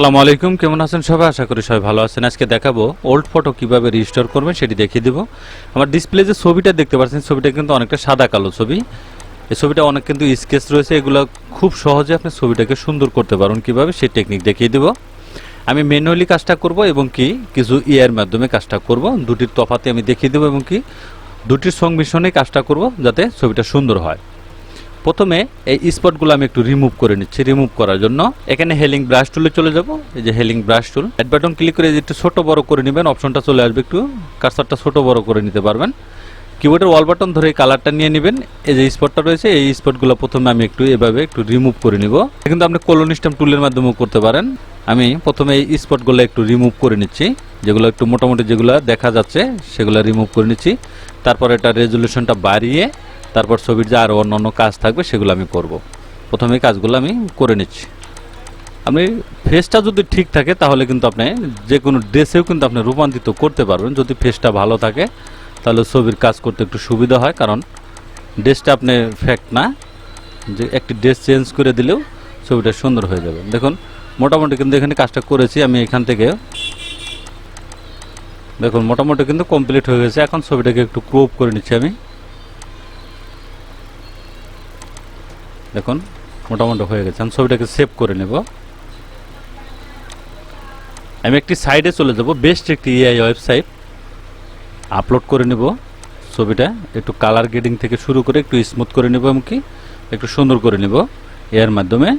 আসসালামু আলাইকুম, কেমন আছেন সবাই? আশা করি সবাই ভালো আছেন। আজকে দেখাবো ওল্ড ফটো কীভাবে রিস্টোর করবেন, সেটি দেখিয়ে দিব। আমার ডিসপ্লে যে ছবিটা দেখতে পাচ্ছেন, ছবিটা কিন্তু অনেকটা সাদা কালো ছবি। এই ছবিটা অনেক কিন্তু স্কেচ রয়েছে। এগুলো খুব সহজে আপনি ছবিটাকে সুন্দর করতে পারবেন কীভাবে, সেই টেকনিক দেখিয়ে দিব। আমি ম্যানুয়ালি কাজটা করব এবং কি, কিছু ইয়ার মাধ্যমে কাজটা করব। দুটির তফাতে আমি দেখিয়ে দেবো এবং কি, দুটির সংমিশ্রণে কাজটা করব যাতে ছবিটা সুন্দর হয়। প্রথমে এই স্পটগুলো আমি একটু রিমুভ করে নিচ্ছি রিমুভ করার জন্য। এখানে হেলিং ব্রাশ টুলে চলে যাব। এই যে healing brush tool add button click করে একটু ছোট বড় করে নেবেন অপশনটা চলে আসবে একটু। কার্সারটা ছোট বড় করে নিতে পারবেন। কিবোর্ডের ওয়াল বাটন ধরে কালারটা নিয়ে নেবেন। এই যে স্পটটা রয়েছে, এই স্পটগুলো প্রথমে আমি একটু এভাবে একটু রিমুভ করে নিব। কিন্তু আপনি কলোনিস্টাম টুলের মাধ্যমেও করতে পারেন। আমি প্রথমে এই স্পটগুলো একটু রিমুভ করে নিচ্ছি। যেগুলো একটু মোটামুটি যেগুলো দেখা যাচ্ছে, সেগুলো রিমুভ করে নিচ্ছি। তারপর এটা রেজলিউশনটা বাড়িয়ে তারপর ছবির যে আরও অন্য অন্য কাজ থাকবে, সেগুলো আমি করব। প্রথমে কাজগুলো আমি করে নিচ্ছি। আপনি ফেসটা যদি ঠিক থাকে, তাহলে কিন্তু আপনি যে কোনো ড্রেসেও কিন্তু আপনি রূপান্তরিত করতে পারবেন। যদি ফেসটা ভালো থাকে, তাহলে ছবির কাজ করতে একটু সুবিধা হয়। কারণ ড্রেসটা আপনি ফ্যাক্ট না, যে একটি ড্রেস চেঞ্জ করে দিলেও ছবিটা সুন্দর হয়ে যাবে। দেখুন, মোটামুটি কিন্তু এখানে কাজটা করেছি আমি এখান থেকে। দেখুন, মোটামুটি কিন্তু কমপ্লিট হয়ে গেছে। এখন ছবিটাকে একটু ক্রোপ করে নিচ্ছি আমি। দেখুন মোটামুটি হয়ে গেছে। আমি ছবিটাকে সেভ করে নেব। আমি একটি সাইডে চলে যাব। বেস্ট একটি এআই ওয়েবসাইট আপলোড করে নেব ছবিটা। একটু কালার গ্রেডিং থেকে শুরু করে একটু স্মুথ করে নেব এমনকি, একটু সুন্দর করে নেব এর মাধ্যমে।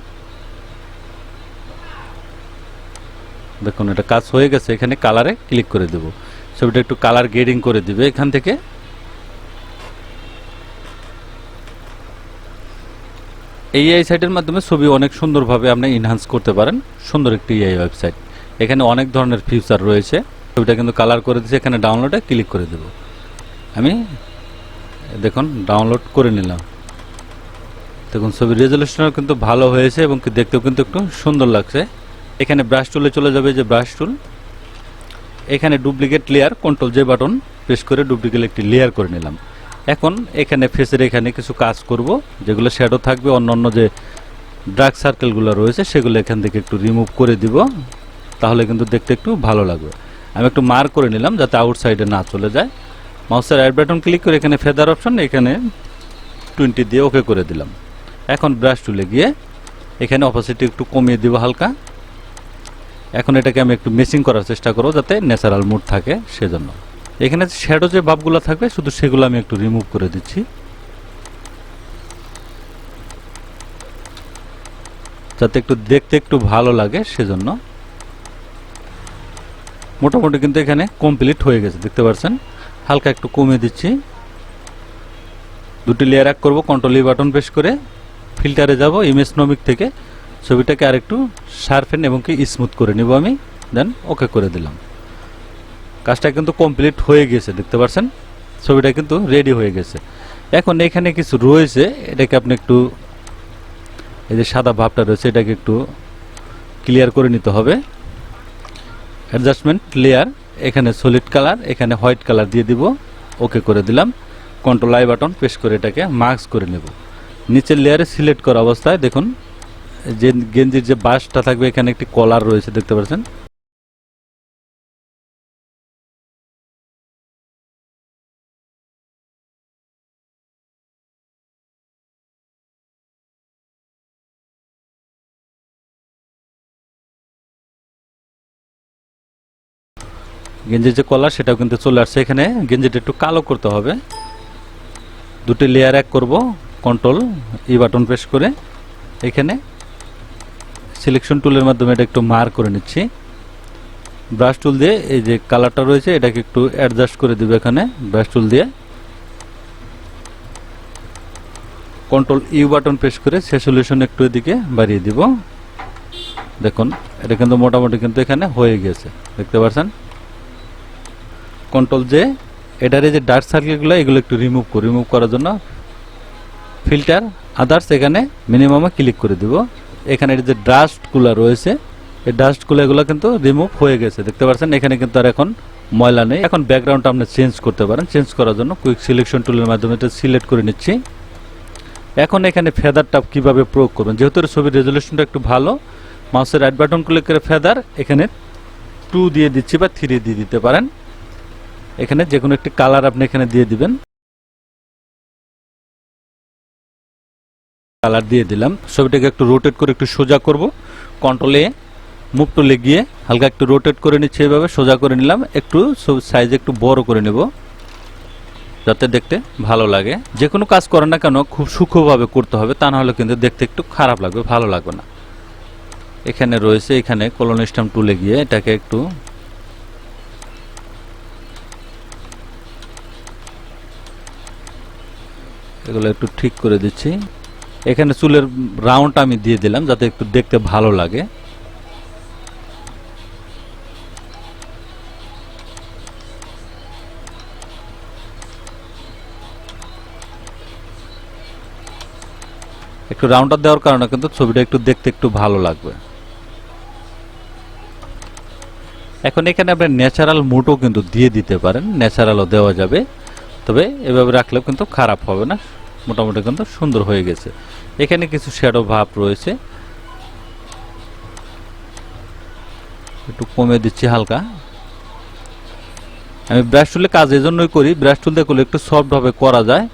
দেখুন, এটা কাজ হয়ে গেছে। এখানে কালারে ক্লিক করে দেব। ছবিটা একটু কালার গ্রেডিং করে দিবে এখান থেকে। এই এআই সাইটের মাধ্যমে ছবি অনেক সুন্দরভাবে আপনি ইনহান্স করতে পারেন। সুন্দর একটি এআই ওয়েবসাইট এখানে অনেক ধরনের ফিচার রয়েছে। ছবিটা কিন্তু কালার করে দিয়েছে। এখানে ডাউনলোডে ক্লিক করে দেব। আমি দেখুন ডাউনলোড করে নিলাম। দেখুন, ছবির রেজলিউশনও কিন্তু ভালো হয়েছে এবং দেখতেও কিন্তু একটু সুন্দর লাগছে। এখানে ব্রাশ টুলে চলে যাবে যে ব্রাশ টুল এখানে ডুপ্লিকেট লেয়ার কন্ট্রোল যে বাটন প্রেস করে ডুপ্লিকেট একটি লেয়ার করে নিলাম। এখন এখানে ফেসের এখানে কিছু কাজ করব, যেগুলো শ্যাডো থাকবে অন্য অন্য যে ড্রাগ সার্কেলগুলো রয়েছে, সেগুলো এখান থেকে একটু রিমুভ করে দিব, তাহলে কিন্তু দেখতে একটু ভালো লাগবে। আমি একটু মার্ক করে নিলাম যাতে আউটসাইডে না চলে যায়। মাউসের অ্যাড বাটন ক্লিক করে এখানে ফেদার অপশন এখানে টোয়েন্টি দিয়ে ওকে করে দিলাম। এখন ব্রাশ টুলে গিয়ে এখানে অপোসিটি একটু কমিয়ে দিব হালকা। এখন এটাকে আমি একটু মেসিং করার চেষ্টা করব যাতে ন্যাচারাল মুড থাকে সেজন্য। এখানে শ্যাডো যে ভাবগুলো থাকবে, শুধু সেগুলো আমি একটু রিমুভ করে দিচ্ছি। যাতে একটু দেখতে একটু ভালো লাগে সেজন্য। মোটামুটি কিন্তু এখানে কমপ্লিট হয়ে গেছে, দেখতে পাচ্ছেন হালকা একটু কমিয়ে দিচ্ছি। দুটি লেয়ার এক করব কন্ট্রোল বাটন প্রেস করে। ফিল্টারে যাব ইমেজ নমিক থেকে। ছবিটাকে আরেকটু শার্পেন এবং কি স্মুথ করে নিব আমি। দেন ওকে করে দিলাম। কাজটা কিন্তু কমপ্লিট হয়ে গেছে, দেখতে পাচ্ছেন ছবিটা কিন্তু রেডি হয়ে গেছে। এখন এখানে কিছু রয়েছে, এটাকে আপনি একটু, এই যে সাদা ভাবটা রয়েছে, এটাকে একটু ক্লিয়ার করে নিতে হবে। অ্যাডজাস্টমেন্ট লেয়ার এখানে সলিড কালার এখানে হোয়াইট কালার দিয়ে দিব। ওকে করে দিলাম। কন্ট্রোল আই বাটন প্রেস করে এটাকে মার্কস করে নেব। নিচের লেয়ারে সিলেক্ট করা অবস্থায় দেখুন, যে গেঞ্জির যে বাসটা থাকবে, এখানে একটি কলার রয়েছে, দেখতে পাচ্ছেন গেঞ্জির যে কলার সেটাও কিন্তু চলে আসছে। এখানে গেঞ্জিটা একটু কালো করতে হবে। দুটি লেয়ার এক করব কন্ট্রোল ই বাটন প্রেস করে। এখানে সিলেকশন টুলের মাধ্যমে এটা একটু মার করে নিচ্ছি। ব্রাশ টুল দিয়ে এই যে কালারটা রয়েছে, এটাকে একটু অ্যাডজাস্ট করে দিব এখানে ব্রাশ টুল দিয়ে। কন্ট্রোল ইউ বাটন প্রেস করে সেসুলেশন একটু এদিকে বাড়িয়ে দিব। দেখুন, এটা কিন্তু মোটামুটি কিন্তু এখানে হয়ে গেছে। দেখতে পাচ্ছেন? কন্ট্রোল যে এটার যে ডার্ক সার্কেলগুলো এগুলো একটু রিমুভ করি রিমুভ করার জন্য ফিল্টার আদার্স এখানে মিনিমামে ক্লিক করে দিব। এখানে যে ডাস্টগুলো রয়েছে, এই ডাস্টগুলো এগুলো কিন্তু রিমুভ হয়ে গেছে। দেখতে পাচ্ছেন, এখানে কিন্তু আর এখন ময়লা নেই। এখন ব্যাকগ্রাউন্ডটা আপনি চেঞ্জ করতে পারেন। চেঞ্জ করার জন্য কুইক সিলেকশন টুলের মাধ্যমে এটা সিলেক্ট করে নিচ্ছি। এখন এখানে ফেদারটা কীভাবে প্রয়োগ করবেন? যেহেতু ছবির রেজলিউশনটা একটু ভালো মাউসের রাইট ক্লিক করে ফেদার এখানে টু দিয়ে দিচ্ছি বা থ্রি দিয়ে দিতে পারেন। এখানে যে কোনো একটি কালার আপনি এখানে দিয়ে দিবেন। কালার দিয়ে দিলাম। ছবিটাকে একটু রোটেট করে একটু সোজা করব। কন্ট্রোল মুভ টুলে গিয়ে হালকা একটু রোটেট করে নিচ্ছি এভাবে, সোজা করে নিলাম। একটু সাইজ একটু বড় করে নেব, যাতে দেখতে ভালো লাগে। যে কোনো কাজ করেন না কেন, খুব সূক্ষ্মভাবে করতে হবে, তা না হলে কিন্তু দেখতে একটু খারাপ লাগবে, ভালো লাগবে না। এখানে রয়েছে, এখানে কলোনিস্টাম টুলে গিয়ে এটাকে একটু এগুলো একটু ঠিক করে দিচ্ছি। এখানে চুলের রাউন্ড আমি দিয়ে দিলাম যাতে একটু দেখতে ভালো লাগে। একটু রাউন্ডার দেওয়ার কারণে কিন্তু ছবিটা একটু দেখতে একটু ভালো লাগবে। এখন এখানে আপনি ন্যাচারাল মুডও কিন্তু দিয়ে দিতে পারেন, ন্যাচারালও দেওয়া যাবে। তবে এভাবে রাখলেও কিন্তু খারাপ হবে না। মোটামুটি কিন্তু সুন্দর হয়ে গেছে। এখানে কিছু শ্যাডো ভাব রয়েছে। একটু কমে দিচ্ছি হালকা। আমি ব্রাশ টুলে কাজ এই জন্যই করি ব্রাশ টুল করলে একটু সফটভাবে করা যায়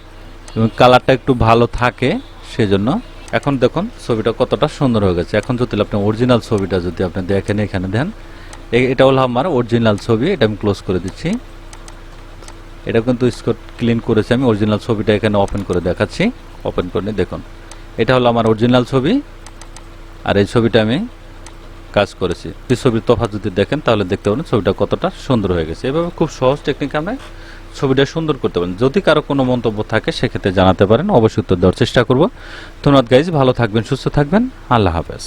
এবং কালারটা একটু ভালো থাকে সেজন্য। এখন দেখুন, ছবিটা কতটা সুন্দর হয়ে গেছে। এখন যদি আপনি অরিজিনাল ছবিটা যদি আপনি দেখেন এখানে, দেন এটা হলো আমার অরিজিনাল ছবি, এটা আমি ক্লোজ করে দিচ্ছি। এটা কিন্তু স্কট ক্লিন করেছি আমি। অরিজিনাল ছবিটা এখানে ওপেন করে দেখাচ্ছি। ওপেন করে দেখুন। এটা হলো আমার অরিজিনাল ছবি। আর এই ছবিটা আমি কাজ করেছি। এই ছবির তফাৎ যদি দেখেন, তাহলে দেখতে পাবেন ছবিটা কতটা সুন্দর হয়ে গেছে। এভাবে খুব সহজ টেকনিক আমরা ছবিটা সুন্দর করতে পারেন। যদি কারও কোনো মন্তব্য থাকে, সেক্ষেত্রে জানাতে পারেন। অবশ্যই উত্তর দেওয়ার চেষ্টা করব। ধন্যবাদ গাইজ ভালো থাকবেন, সুস্থ থাকবেন। আল্লাহ হাফেজ।